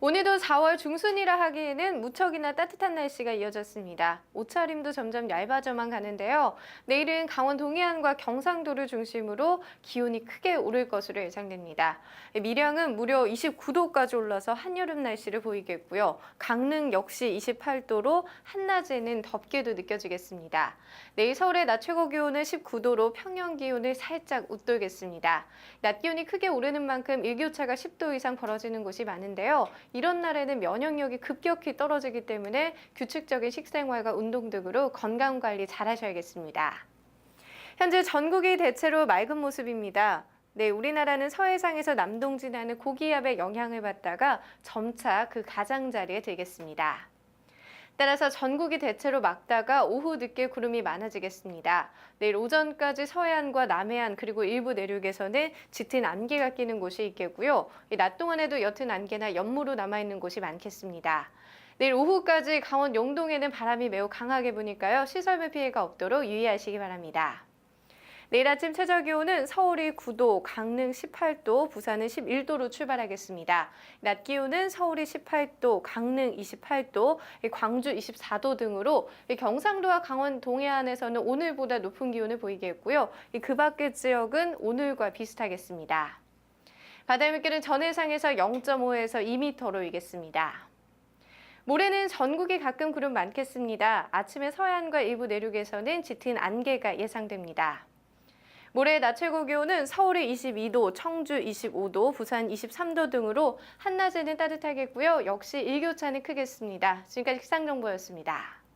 오늘도 4월 중순이라 하기에는 무척이나 따뜻한 날씨가 이어졌습니다. 옷차림도 점점 얇아져만 가는데요. 내일은 강원 동해안과 경상도를 중심으로 기온이 크게 오를 것으로 예상됩니다. 밀양은 무려 29도까지 올라서 한여름 날씨를 보이겠고요. 강릉 역시 28도로 한낮에는 덥게도 느껴지겠습니다. 내일 서울의 낮 최고 기온은 19도로 평년 기온을 살짝 웃돌겠습니다. 낮 기온이 크게 오르는 만큼 일교차가 10도 이상 벌어지는 곳이 많은데요. 이런 날에는 면역력이 급격히 떨어지기 때문에 규칙적인 식생활과 운동 등으로 건강 관리 잘 하셔야겠습니다. 현재 전국이 대체로 맑은 모습입니다. 네, 우리나라는 서해상에서 남동진하는 고기압의 영향을 받다가 점차 그 가장자리에 들겠습니다. 따라서 전국이 대체로 맑다가 오후 늦게 구름이 많아지겠습니다. 내일 오전까지 서해안과 남해안 그리고 일부 내륙에서는 짙은 안개가 끼는 곳이 있겠고요. 이낮 동안에도 옅은 안개나 연무로 남아있는 곳이 많겠습니다. 내일 오후까지 강원 용동에는 바람이 매우 강하게 부니까요. 시설물 피해가 없도록 유의하시기 바랍니다. 내일 아침 최저 기온은 서울이 9도, 강릉 18도, 부산은 11도로 출발하겠습니다. 낮 기온은 서울이 18도, 강릉 28도, 광주 24도 등으로 경상도와 강원 동해안에서는 오늘보다 높은 기온을 보이겠고요. 그 밖의 지역은 오늘과 비슷하겠습니다. 바다 물결은 전해상에서 0.5에서 2m로 이겠습니다. 모레는 전국이 가끔 구름 많겠습니다. 아침에 서해안과 일부 내륙에서는 짙은 안개가 예상됩니다. 모레 낮 최고 기온은 서울이 22도, 청주 25도, 부산 23도 등으로 한낮에는 따뜻하겠고요. 역시 일교차는 크겠습니다. 지금까지 기상정보였습니다.